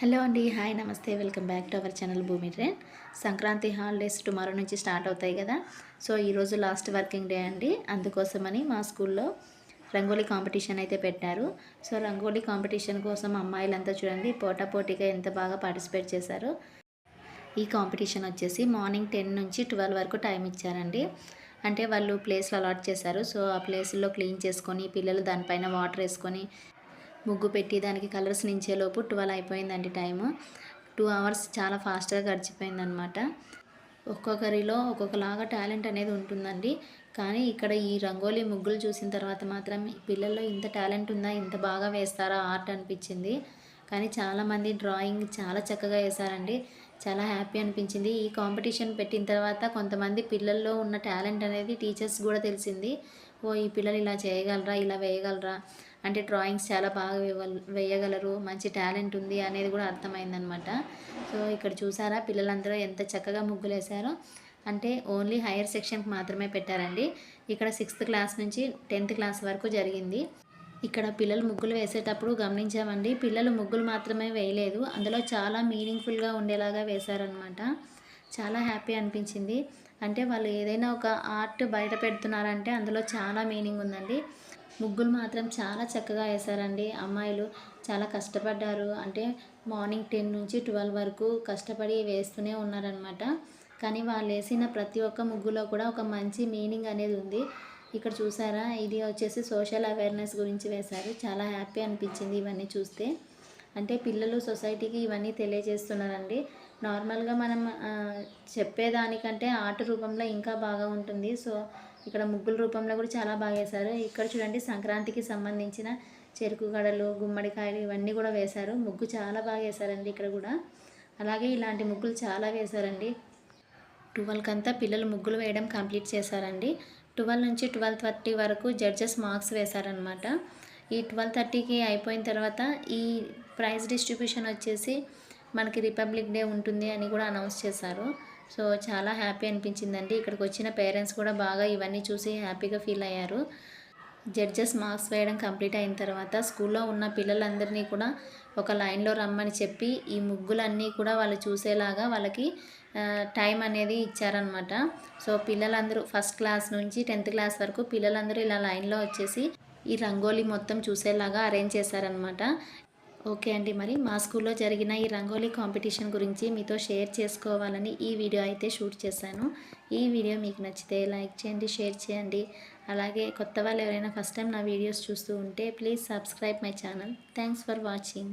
Hello అండి hi నమస్తే. Welcome back to our channel Bhoomi train Sankranti holidays tomorrow నుంచి start అవుతాయి కదా. సో ఈరోజు లాస్ట్ వర్కింగ్ డే అండి. అందుకోసమని మా స్కూల్లో రంగోలీ కాంపిటీషన్ అయితే పెట్టారు. సో రంగోలీ కాంపిటీషన్ కోసం అమ్మాయిలంతా చూడండి పోటాపోటీగా ఎంత బాగా పార్టిసిపేట్ చేశారు. ఈ కాంపిటీషన్ వచ్చేసి మార్నింగ్ టెన్ నుంచి ట్వెల్వ్ వరకు టైం ఇచ్చారండి. అంటే వాళ్ళు ప్లేస్లు అలాట్ చేశారు. సో ఆ ప్లేస్లో క్లీన్ చేసుకొని పిల్లలు దానిపైన వాటర్ వేసుకొని ముగ్గు పెట్టి దానికి కలర్స్ నించేలోపు ట్వెల్వ్ అయిపోయిందండి టైము. టూ అవర్స్ చాలా ఫాస్ట్గా గడిచిపోయిందనమాట ఒక్కొక్కరిలో ఒక్కొక్కలాగా టాలెంట్ అనేది ఉంటుందండి. కానీ ఇక్కడ ఈ రంగోలీ ముగ్గులు చూసిన తర్వాత మాత్రం పిల్లల్లో ఇంత టాలెంట్ ఉందా ఇంత బాగా వేస్తారా ఆర్ట్ అనిపించింది. కానీ చాలామంది డ్రాయింగ్ చాలా చక్కగా వేశారండి. చాలా హ్యాపీ అనిపించింది. ఈ కాంపిటీషన్ పెట్టిన తర్వాత కొంతమంది పిల్లల్లో ఉన్న టాలెంట్ అనేది టీచర్స్ కూడా తెలిసింది. ఓ ఈ పిల్లలు ఇలా చేయగలరా ఇలా వేయగలరా? అంటే డ్రాయింగ్స్ చాలా బాగా వేయగలరు మంచి టాలెంట్ ఉంది అనేది కూడా అర్థమైందనమాట. సో ఇక్కడ చూసారా పిల్లలందరూ ఎంత చక్కగా ముగ్గులు వేశారో అంటే ఓన్లీ హైయర్ సెక్షన్కి మాత్రమే పెట్టారండి. ఇక్కడ సిక్స్త్ క్లాస్ నుంచి టెన్త్ క్లాస్ వరకు జరిగింది. ఇక్కడ పిల్లలు ముగ్గులు వేసేటప్పుడు గమనించామండి. పిల్లలు ముగ్గులు మాత్రమే వేయలేదు. అందులో చాలా మీనింగ్ఫుల్గా ఉండేలాగా వేశారనమాట చాలా హ్యాపీ అనిపించింది. అంటే వాళ్ళు ఏదైనా ఒక ఆర్ట్ బయట పెడుతున్నారంటే అందులో చాలా మీనింగ్ ఉందండి. ముగ్గులు మాత్రం చాలా చక్కగా వేశారండి. అమ్మాయిలు చాలా కష్టపడ్డారు. అంటే మార్నింగ్ టెన్ నుంచి ట్వెల్వ్ వరకు కష్టపడి వేస్తూనే ఉన్నారనమాట కానీ వాళ్ళు వేసిన ప్రతి ఒక్క ముగ్గులో కూడా ఒక మంచి మీనింగ్ అనేది ఉంది. ఇక్కడ చూసారా? ఇది వచ్చేసి సోషల్ అవేర్నెస్ గురించి వేశారు. చాలా హ్యాపీ అనిపించింది ఇవన్నీ చూస్తే. అంటే పిల్లలు సొసైటీకి ఇవన్నీ తెలియజేస్తున్నారండి. నార్మల్గా మనం చెప్పేదానికంటే ఆట రూపంలో ఇంకా బాగా ఉంటుంది. సో ఇక్కడ ముగ్గుల రూపంలో కూడా చాలా బాగా వేశారు. ఇక్కడ చూడండి సంక్రాంతికి సంబంధించిన చెరుకు గడలు గుమ్మడికాయలు ఇవన్నీ కూడా వేశారు. ముగ్గు చాలా బాగా వేశారండి ఇక్కడ కూడా. అలాగే ఇలాంటి ముగ్గులు చాలా వేశారండి. ట్వెల్వ్కి అంతా పిల్లలు ముగ్గులు వేయడం కంప్లీట్ చేశారండి. ట్వెల్వ్ నుంచి ట్వెల్వ్ థర్టీ వరకు జడ్జెస్ మార్క్స్ వేశారనమాట ఈ ట్వెల్వ్ థర్టీకి అయిపోయిన తర్వాత ఈ ప్రైజ్ డిస్ట్రిబ్యూషన్ వచ్చేసి మనకి రిపబ్లిక్ డే ఉంటుంది అని కూడా అనౌన్స్ చేశారు. సో చాలా హ్యాపీ అనిపించిందండి. ఇక్కడికి వచ్చిన పేరెంట్స్ కూడా బాగా ఇవన్నీ చూసి హ్యాపీగా ఫీల్ అయ్యారు. జడ్జెస్ మార్క్స్ వేయడం కంప్లీట్ అయిన తర్వాత స్కూల్లో ఉన్న పిల్లలందరినీ కూడా ఒక లైన్లో రమ్మని చెప్పి ఈ ముగ్గులన్నీ కూడా వాళ్ళు చూసేలాగా వాళ్ళకి టైం అనేది ఇచ్చారనమాట సో పిల్లలందరూ ఫస్ట్ క్లాస్ నుంచి టెన్త్ క్లాస్ వరకు పిల్లలందరూ ఇలా లైన్లో వచ్చేసి ఈ రంగోలీ మొత్తం చూసేలాగా అరేంజ్ చేశారనమాట ఓకే అండి. మరి మా స్కూల్లో జరిగిన ఈ రంగోలీ కాంపిటీషన్ గురించి మీతో షేర్ చేసుకోవాలని ఈ వీడియో అయితే షూట్ చేశాను. ఈ వీడియో మీకు నచ్చితే లైక్ చేయండి షేర్ చేయండి. అలాగే కొత్త వాళ్ళు ఎవరైనా ఫస్ట్ టైం నా వీడియోస్ చూస్తూ ఉంటే please subscribe my channel. Thanks for watching.